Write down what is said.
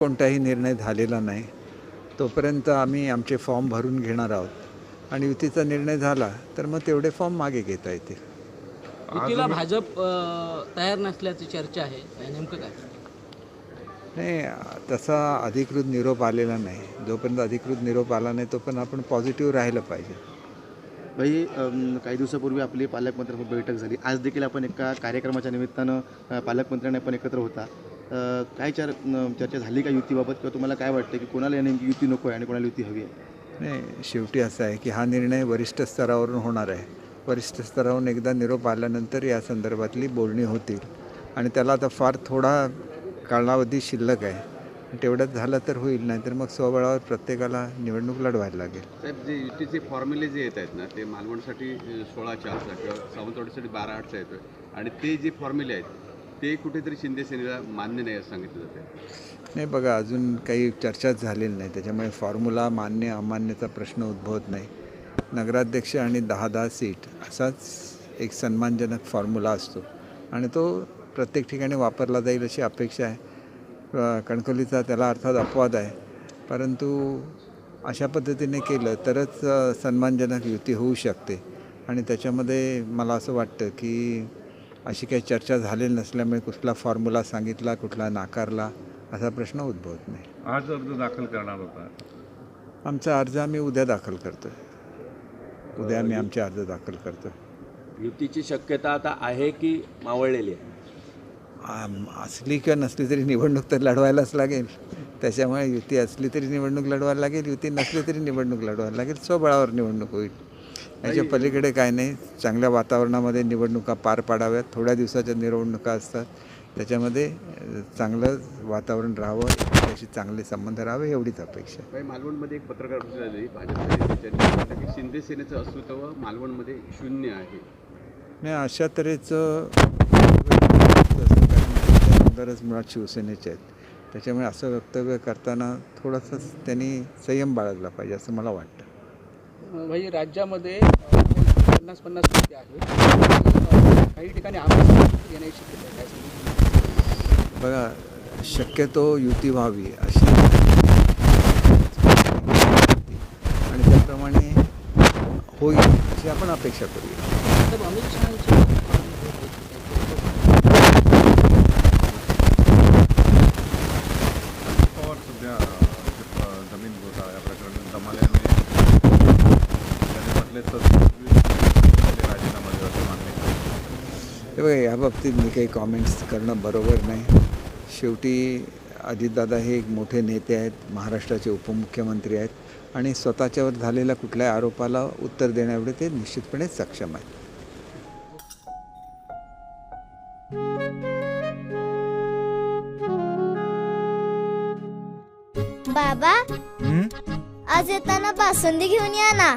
कोणताही निर्णय झालेला नाही. तोपर्यंत आम्ही आमचे फॉर्म भरून घेणार आहोत. आणि युतीचा निर्णय झाला तर मग तेवढे फॉर्म मागे घेता येतील. युतीला भाजप तयार नसल्याची चर्चा आहे. हे नेमकं काय? नाही तसा अधिकृत निरोप आलेला नाही. जोपर्यंत अधिकृत निरोप आला नाही तोपर्यंत आपण पॉझिटिव्ह राहिलं पाहिजे. भाई काही दिवसापूर्वी आपली पालकमंत्र्यांची बैठक झाली. आज देखील आपण एका कार्यक्रमाच्या निमित्तानं पालकमंत्र्यांनी आपण एकत्र होता. काय चर चर्चा झाली का युतीबाबत? किंवा तुम्हाला काय वाटतं की कोणाला नेमकी युती नको आहे आणि कोणाला युती हवी आहे? नाही शेवटी असं आहे की हा निर्णय वरिष्ठ स्तरावरून होणार आहे. वरिष्ठ स्तरावरून एकदा निरोप आल्यानंतर या संदर्भातली बोलणी होतील. आणि त्याला आता फार थोडा कालावधी शिल्लक आहे. तेवढ्यात झालं तर होईल नाहीतर मग स्वबळावर प्रत्येकाला निवडणूक लढवायला लागेल. साहेब जे युतीचे फॉर्म्युले जे येत आहेत ना ते मालवणसाठी सोळा चारचा किंवा सावंतवाडीसाठी बारा आठचा येतोय आणि ते जे फॉर्म्युले आहेत ते कुठेतरी शिंदे सेनेला मान्य नाही असं सांगितलं जातं नाही बघा अजून काही चर्चाच झालेली नाही. त्याच्यामुळे फॉर्म्युला मान्य अमान्यचा प्रश्न उद्भवत नाही. नगराध्यक्ष आणि दहा दहा सीट असाच एक सन्मानजनक फॉर्म्युला असतो. आणि तो प्रत्येक ठिकाणी वापरला जाईल अशी अपेक्षा आहे. कणकवलीचा त्याला अर्थात अपवाद आहे. परंतु अशा पद्धतीने केलं तरच सन्मानजनक युती होऊ शकते. आणि त्याच्यामध्ये मला असं वाटतं की अशी काही चर्चा झालेली नसल्यामुळे कुठला फॉर्म्युला सांगितला कुठला नाकारला असा प्रश्न उद्भवत नाही. आज अर्ज दाखल करणार होता. आमचा अर्ज आम्ही उद्या दाखल करतो उद्या आम्ही आमचे अर्ज दाखल करतो युतीची शक्यता आता आहे की मावळलेली आहे? असली किंवा नसली तरी निवडणूक तर लढवायलाच लागेल. त्याच्यामुळे युती असली तरी निवडणूक लढवायला लागेल युती नसली तरी निवडणूक लढवायला लागेल. स्वबळावर निवडणूक होईल. याच्या पलीकडे काय नाही. चांगल्या वातावरणामध्ये निवडणुका पार पाडाव्यात. थोड्या दिवसाच्या निवडणुका असतात. त्याच्यामध्ये चांगलं वातावरण राहावं त्याशी चांगले संबंध राहावे एवढीच अपेक्षा मालवणमध्ये एक पत्रकार झाली शिंदे सेनेचं अस्तित्व मालवणमध्ये शून्य आहे. नाही अशा तऱ्हेचं आमदारच मुळात शिवसेनेचे आहेत. त्याच्यामुळे असं वक्तव्य करताना थोडासा त्यांनी संयम बाळगला पाहिजे असं मला वाटतं. भाई राज्यामध्ये पन्नास पन्नास टक्के आहे काही ठिकाणी येण्याची? बघा शक्यतो युती व्हावी अशी आणि त्याप्रमाणे होईल अशी आपण अपेक्षा करूया अमित शहाचे तर राजीनामा मागणी. हे बघा या बाबतीत मी काही कॉमेंट्स करणं बरोबर नाही. शेवटी अजितदादा हे एक मोठे नेते आहेत महाराष्ट्राचे उपमुख्यमंत्री आहेत आणि स्वतःच्यावर झालेल्या कुठल्याही आरोपाला उत्तर देण्याएवढे ते निश्चितपणे सक्षम आहेत. बाबा आज येताना बासुंदी घेऊन या ना.